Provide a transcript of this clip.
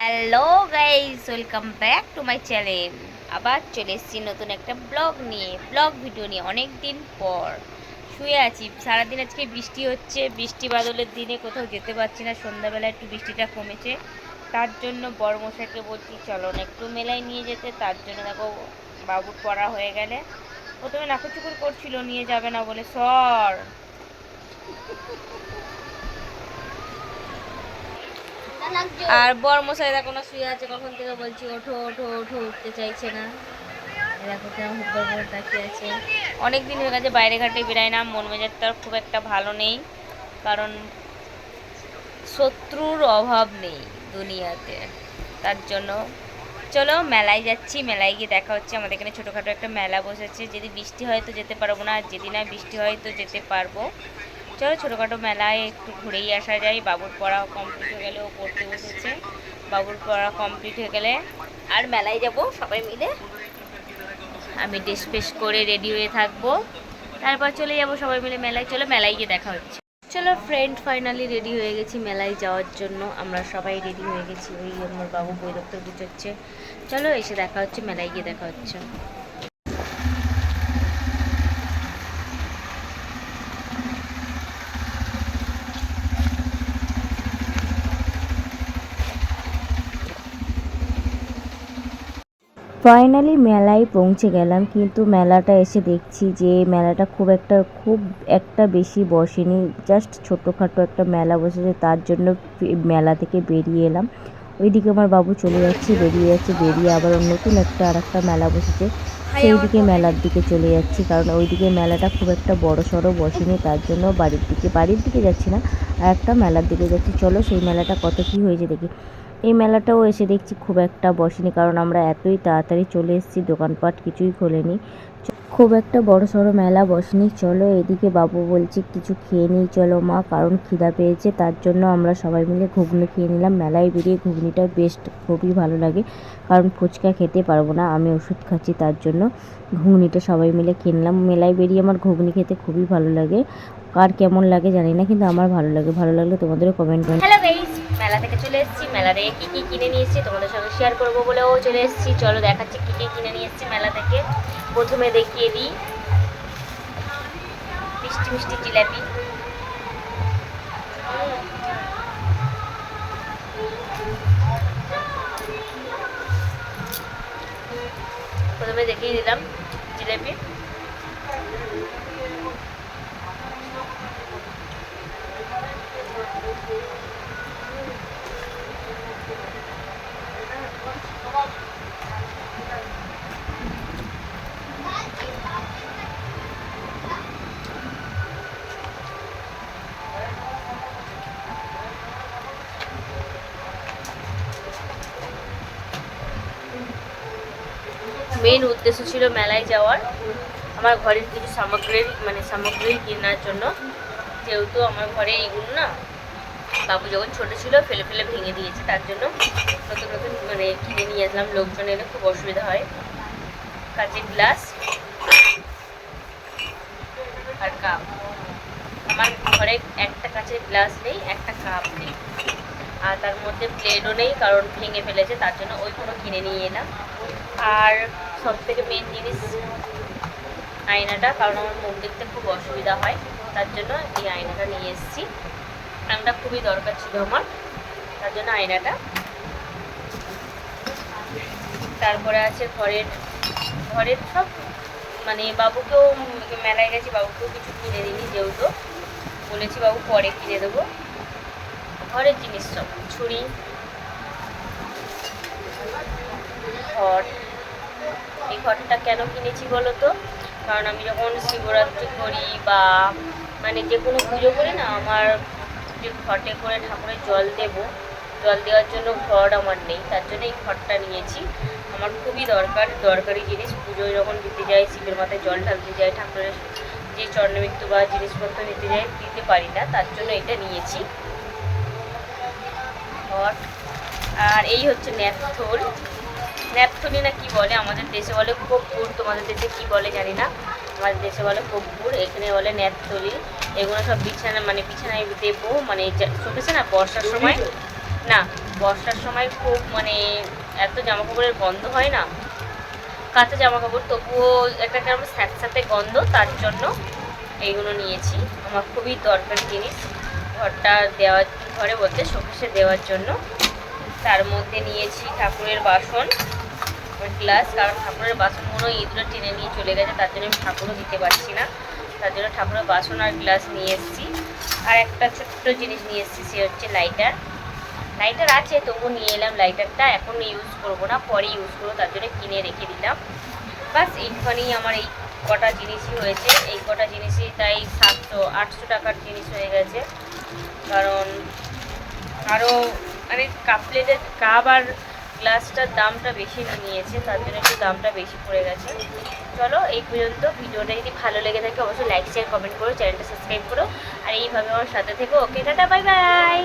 Hello guys welcome back to my channel আবার চলে এসেছি নতুন একটা ব্লগ নিয়ে। ব্লগ ভিডিও নিয়ে অনেক দিন পর। শুয়ে আছি। সারাদিন আজকে বৃষ্টি হচ্ছে। বৃষ্টি বাদলের দিনে কোথাও যেতে পারছি না। সন্ধ্যাবেলা একটু বৃষ্টিটা কমেছে। তার জন্য বড় মশাইকে বলছি, চলো না, একটু মেলায় নিয়ে যেতে। তার জন্য দেখো, বাবুর পড়া হয়ে গেলে। প্রথমে নাকুচুকুর করছিল, নিয়ে যাবে না বলে। সর। আর বর মশাই দেখো না শুয়ে আছে, কখন থেকে বলছি, ওঠো ওঠো ওঠো, উঠতে চাইছে না। অনেক দিন হয়ে গেছে, বাইরে ঘাটে বেরায় না, মন মেজাজটা খুব একটা ভালো নেই। কারণ শত্রুর অভাব নেই দুনিয়াতে। তার জন্য চলো মেলায় যাচ্ছি, মেলায় গিয়ে দেখা হচ্ছে। আমাদের এখানে ছোটোখাটো একটা মেলা বসেছে। যদি বৃষ্টি হয় তো যেতে পারব না, আর যদি না বৃষ্টি হয় তো যেতে পারব। চলো, ছোটোখাটো মেলায় একটু ঘুরেই আসা যায়। বাবুর পড়া কমপ্লিট হয়ে গেলে ও পড়তে বসেছে। বাবুর পড়া কমপ্লিট হয়ে গেলে আর মেলায় যাব সবাই মিলে। আমি ড্রেস ফ্রেস করে রেডি হয়ে থাকব। তারপর চলে যাব সবাই মিলে মেলায়। চলো, মেলায় গিয়ে দেখা হচ্ছে। চলো ফ্রেন্ড ফাইনালি রেডি হয়ে গেছি মেলায় যাওয়ার জন্য। আমরা সবাই রেডি হয়ে গেছি। ওই আমার বাবু বই দপ্তর চলো, এসে দেখা হচ্ছে, মেলায় গিয়ে দেখা হচ্ছে। ফাইনালি মেলায় পৌঁছে গেলাম কিন্তু মেলাটা এসে দেখছি যে মেলাটা খুব একটা খুব একটা বেশি বসেনি। জাস্ট ছোটোখাটো একটা মেলা বসেছে তার জন্য মেলা থেকে বেরিয়ে এলাম। ওইদিকে আমার বাবু চলে যাচ্ছে বেরিয়ে যাচ্ছে বেরিয়ে আবার নতুন একটা আর একটা মেলা বসেছে। সেই দিকে মেলার দিকে চলে যাচ্ছি কারণ ওইদিকে মেলাটা খুব একটা বড় সড়ো বসেনি তার জন্য বাড়ির দিকে বাড়ির দিকে যাচ্ছি না আর একটা মেলার দিকে যাচ্ছি। চলো সেই মেলাটা কত কী হয়েছে দেখি। এই মেলাটাও এসে দেখছি খুব একটা বসেনি, কারণ আমরা এতই তাড়াতাড়ি চলে এসেছি, দোকানপাট কিছুই খোলেনি। খুব একটা বড় সড়ো মেলা বসেনি। চলো এদিকে বাবু বলছে কিছু খেয়ে নিই। চলো মা, কারণ খিদা পেয়েছে, তার জন্য আমরা সবাই মিলে ঘুগনি খেয়ে নিলাম। মেলায় বেরিয়ে ঘুগনিটা বেস্ট খুবই ভালো লাগে, কারণ ফুচকা খেতে পারব না, আমি ওষুধ খাচ্ছি তার জন্য। ঘুগনিটা সবাই মিলে খেয়ে নিলাম। মেলায় বেরিয়ে আমার ঘুগনি খেতে খুবই ভালো লাগে। কার কেমন লাগে জানি না, কিন্তু আমার ভালো লাগে। ভালো লাগলে তোমাদেরও কমেন্ট গাইস মেলা থেকে চলে এসেছি। মেলা থেকে কী কী কিনে নিয়ে এসেছি তোমাদের সঙ্গে শেয়ার করব বলেও চলে এসেছি। চলো দেখাচ্ছি কী কী কিনে নিয়ে এসেছি মেলা থেকে। প্রথমে দেখিয়ে দিই। মিষ্টি মিষ্টি জিলাপি। প্রথমে দেখিয়ে দিলাম জিলাপি। মেন উদ্দেশ্য ছিল মেলায় যাওয়ার। আমার ঘরের কিছু সামগ্রীর মানে সামগ্রী কেনার জন্য। যেহেতু আমার ঘরে এইগুলো না, বাবু যখন ছোটো ছিল, ফেলে ফেলে ভেঙে দিয়েছে, তার জন্য নতুন নতুন মানে কিনে নিয়ে আসলাম। লোকজন এলে খুব অসুবিধা হয়। কাঁচের গ্লাস আর কাপ। আমার ঘরে একটা কাঁচের গ্লাস নেই, একটা কাপ নেই। আর তার মধ্যে প্লেটও নেই, কারণ ভেঙে ফেলেছে, তার জন্য ওইগুলো কিনে নিয়ে এলাম। আর সব থেকে মেন জিনিস আয়নাটা, কারণ আমার মুখ দেখতে খুব অসুবিধা হয়, তার জন্য এই আয়নাটা নিয়ে এসেছি। আয়নাটা খুবই দরকার ছিল আমার, তার জন্য আয়নাটা। তারপরে আছে ঘরের ঘরের সব মানে বাবুকেও, মেলায় গেছি, বাবুকেও কিছু কিনে দিইনি যেহেতু। বলেছি বাবু পরে কিনে দেবো। ঘরের জিনিস সব, ছুরি ঘট এই ঘরটা কেন কিনেছি বলো তো? কারণ আমি যখন শিবরাত্রি করি বা মানে যে কোনো পুজো করি না, আমার যে ঘটে করে ঠাকুরের জল দেব, জল দেওয়ার জন্য ঘট আমার নেই, তার জন্য এই ঘরটা নিয়েছি। আমার খুবই দরকার, দরকারি জিনিস। পুজোয় যখন দিতে যাই, শিবের মাথায় জল ঢালতে যাই, ঠাকুরের যে চন্দ্রমৃত্যু বা জিনিসপত্র নিতে যাই, দিতে পারি না, তার জন্য এটা নিয়েছি। ঘট আর এই হচ্ছে ন্যাপথল ন্যাপথলি না কি বলে? আমাদের দেশে বলে কপ্পুর তোমাদের দেশে কি বলে জানি না। আমাদের দেশে বলে কপ্পুর এখানে বলে ন্যাপথলি এগুলো সব বিছানা মানে বিছানায় দেবো। মানে শোকেছে না বর্ষার সময়? না, বর্ষার সময় খুব মানে এত জামা কাপড়ের গন্ধ হয় না। কাঁচা জামা কাপড় তবুও একটা কেমন স্যাঁতস্যাঁতে গন্ধ, তার জন্য এইগুলো নিয়েছি। আমার খুবই দরকারি জিনিস। ঘরটা দেওয়ার, ঘরে বলতে শোকেশে দেওয়ার জন্য। তার মধ্যে নিয়েছি ঠাকুরের বাসন গ্লাস কারণ ঠাকুরের বাসনগুলো ইঁদুরে টেনে নিয়ে চলে গেছে, তার জন্য আমি ঠাকুরও দিতে পারছি না। তার জন্য ঠাকুরের বাসন আর গ্লাস নিয়ে এসেছি। আর একটা ছোট্ট জিনিস নিয়ে এসেছি, সে হচ্ছে লাইটার লাইটার আছে তবু নিয়ে এলাম লাইটারটা এখন ইউজ করব না, পরে ইউজ করব, তার জন্য কিনে রেখে দিলাম। বাস, এইখানেই আমার এই কটা জিনিসই হয়েছে। এই কটা জিনিসই তাই সাতশো, আটশো টাকার জিনিস হয়ে গেছে। কারণ আরও মানে কাপ প্লেটের কাপ আর গ্লাসটার দামটা বেশি নিয়েছে, তার জন্য একটু দামটা বেশি পড়ে গেছে। চলো, এই পর্যন্ত ভিডিওটা যদি ভালো লেগে থাকে, অবশ্যই লাইক শেয়ার কমেন্ট করো চ্যানেলটা সাবস্ক্রাইব করো। আর এইভাবে আমার সাথে থেকো। ওকে টাটা বাই বাই